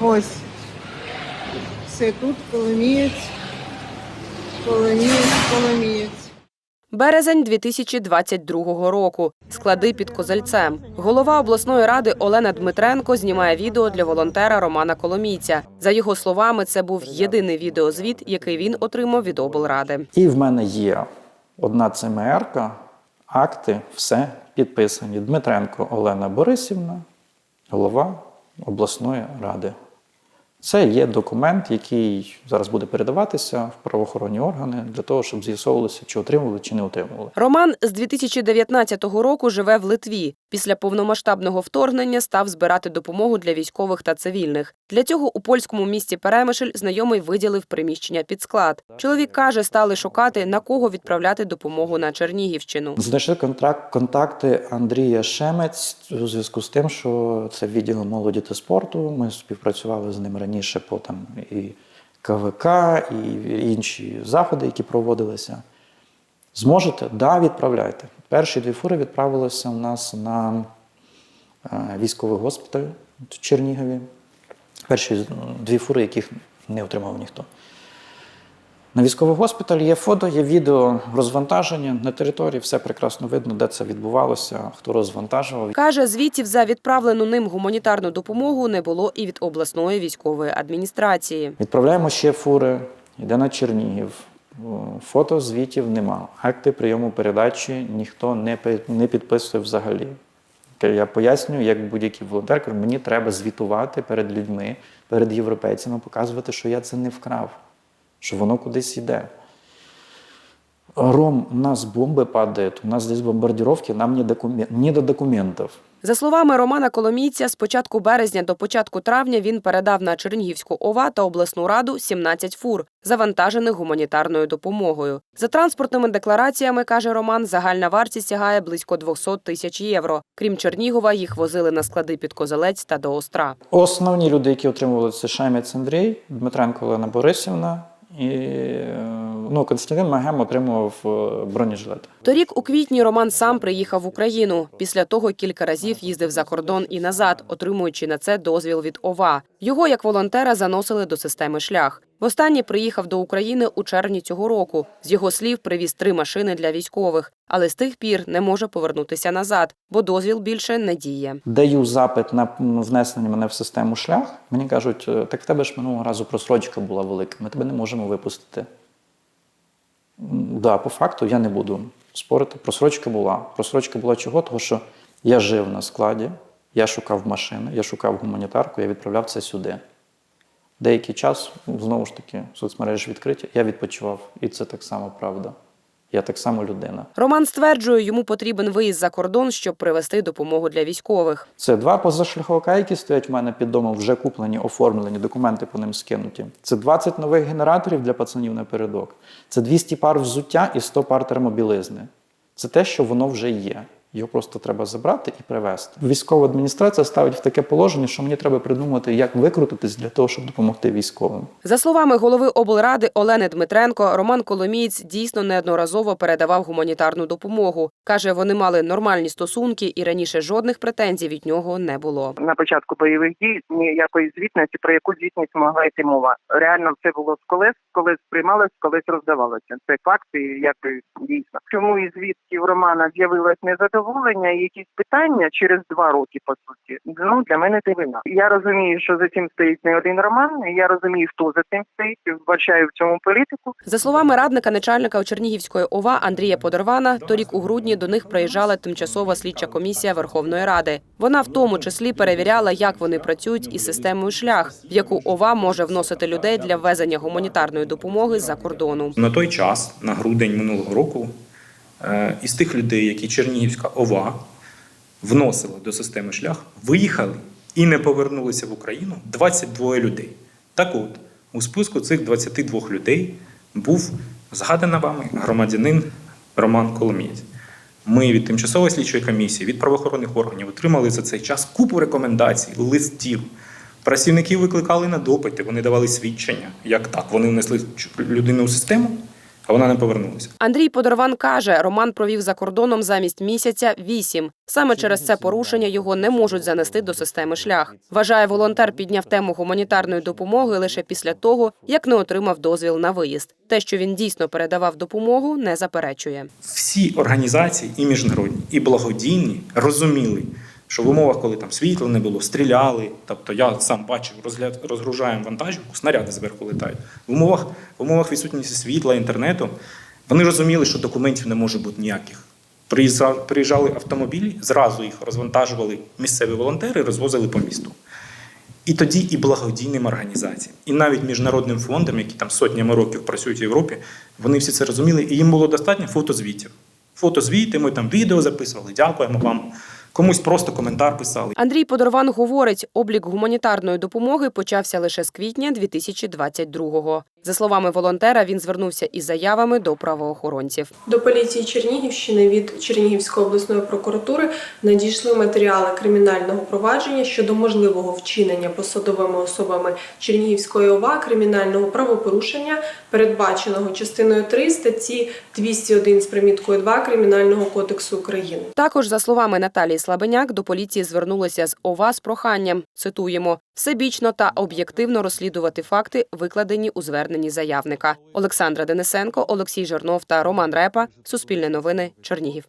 Ось. Все тут Коломієць, Коломієць, Коломієць. Березень 2022 року. Склади під Козельцем. Голова обласної ради Олена Дмитренко знімає відео для волонтера Романа Коломійця. За його словами, це був єдиний відеозвіт, який він отримав від облради. І в мене є одна ЦМР, акти, все підписані. Дмитренко Олена Борисівна, голова обласної ради. Це є документ, який зараз буде передаватися в правоохоронні органи для того, щоб з'ясовувалося, чи отримували, чи не отримували. Роман з 2019 року живе в Литві. Після повномасштабного вторгнення став збирати допомогу для військових та цивільних. Для цього у польському місті Перемишль знайомий виділив приміщення під склад. Чоловік каже, стали шукати на кого відправляти допомогу на Чернігівщину. Знайшли контракт, контакти Андрія Шемець у зв'язку з тим, що це відділ молоді та спорту. Ми співпрацювали з ним раніше по там і КВК, і інші заходи, які проводилися. Зможете? Да, відправляйте. Перші дві фури відправилися у нас на е, військовий госпіталь в Чернігові. Перші дві фури, яких не отримав ніхто. На військовий госпіталь є фото, є відео розвантаження на території, все прекрасно видно, де це відбувалося, хто розвантажував. Каже, звітів за відправлену ним гуманітарну допомогу не було і від обласної військової адміністрації. Відправляємо ще фури, йде на Чернігів. Фото звітів нема. Акти прийому передачі ніхто не, підписує взагалі. Я пояснюю, як будь-який волонтер, мені треба звітувати перед людьми, перед європейцями, показувати, що я це не вкрав, що воно кудись йде. Ром, у нас бомби падають, у нас здесь бомбардировки, нам не, докумен... не до документів. За словами Романа Коломійця, з початку березня до початку травня він передав на Чернігівську ОВА та обласну раду 17 фур, завантажених гуманітарною допомогою. За транспортними деклараціями, каже Роман, загальна вартість сягає близько 200 тисяч євро. Крім Чернігова, їх возили на склади під Козелець та до Остра. Основні люди, які отримували це Шемець Андрій, Дмитренко Олена Борисівна і е, ну, Константин Магем отримував е, бронежилет. Торік у квітні Роман сам приїхав в Україну. Після того кілька разів їздив за кордон і назад, отримуючи на це дозвіл від ОВА. Його як волонтера заносили до системи шлях. Востаннє приїхав до України у червні цього року. З його слів, привіз три машини для військових, але з тих пір не може повернутися назад, бо дозвіл більше не діє. Даю запит на внесення мене в систему шлях. Мені кажуть, «Е, так в тебе ж минулого разу просрочка була велика, ми тебе не можемо випустити. Да, по факту я не буду спорити. Просрочка була. Просрочка була чого? Тому що я жив на складі, я шукав машини, я шукав гуманітарку, я відправляв це сюди. Деякий час, знову ж таки, соцмережі відкриті, я відпочивав. І це так само правда. Я так само людина. Роман стверджує, йому потрібен виїзд за кордон, щоб привезти допомогу для військових. Це два позашляховика, які стоять в мене під домом, вже куплені, оформлені, документи по ним скинуті. Це 20 нових генераторів для пацанів напередок. Це 200 пар взуття і 100 пар термобілизни. Це те, що воно вже є. Його просто треба забрати і привезти. Військова адміністрація ставить в таке положення, що мені треба придумати, як викрутитись для того, щоб допомогти військовим. За словами голови облради Олени Дмитренко, Роман Коломієць дійсно неодноразово передавав гуманітарну допомогу. Каже, вони мали нормальні стосунки і раніше жодних претензій від нього не було. на початку бойових дій ніякої звітності, про яку звітність могла йти мова. Реально все було з колес, колись приймалось, колись роздавалося. Це факт і якби дійсно. Чому і звідки в Романа з'явилось незадоволення і якісь питання через два роки, по суті. Ну для мене дивина. Я розумію, що за цим стоїть не один роман. Я розумію, хто за цим стоїть. Вбачаю в цьому політику. За словами радника начальника Чернігівської ОВА Андрія Подорвана, торік у грудні до них приїжджала тимчасова слідча комісія Верховної Ради. Вона в тому числі перевіряла, як вони працюють із системою шлях, в яку ОВА може вносити людей для ввезення гуманітарної допомоги з-за кордону. На той час, на грудень минулого року, із тих людей, які Чернігівська ОВА вносила до системи шлях, виїхали і не повернулися в Україну 22 людей. Так от, у списку цих 22 людей був згаданий вами громадянин Роман Коломієць. Ми від тимчасової слідчої комісії, від правоохоронних органів отримали за цей час купу рекомендацій, листів. Працівників викликали на допити, вони давали свідчення. Як так? Вони внесли людину у систему, а вона не повернулася. Андрій Подорван каже, Роман провів за кордоном замість місяця вісім. Саме через це порушення його не можуть занести до системи шлях. Вважає, волонтер підняв тему гуманітарної допомоги лише після того, як не отримав дозвіл на виїзд. Те, що він дійсно передавав допомогу, не заперечує. Всі організації, і міжнародні, і благодійні, розуміли, що в умовах, коли там світла не було, стріляли. Тобто я сам бачив, розгляд, розгружаємо вантажівку, снаряди зверху летають. В умовах, в умовах відсутності світла, інтернету, вони розуміли, що документів не може бути ніяких. Приїжджали автомобілі, зразу їх розвантажували місцеві волонтери, розвозили по місту. І тоді і благодійним організаціям, і навіть міжнародним фондам, які там сотнями років працюють в Європі, вони всі це розуміли, і їм було достатньо фотозвітів. Фотозвіти, ми там відео записували, дякуємо вам. Комусь просто коментар писали. Андрій Подорван говорить, облік гуманітарної допомоги почався лише з квітня 2022-го. За словами волонтера, він звернувся із заявами до правоохоронців. До поліції Чернігівщини від Чернігівської обласної прокуратури надійшли матеріали кримінального провадження щодо можливого вчинення посадовими особами Чернігівської ОВА кримінального правопорушення, передбаченого частиною 3 статті 201 з приміткою 2 Кримінального кодексу України. Також, за словами Наталії Слабеняк, до поліції звернулися з ОВА з проханням, цитуємо, всебічно та об'єктивно розслідувати факти, викладені у зверненні заявника. Олександра Денисенко, Олексій Жорнов та Роман Репа. Суспільне новини. Чернігів.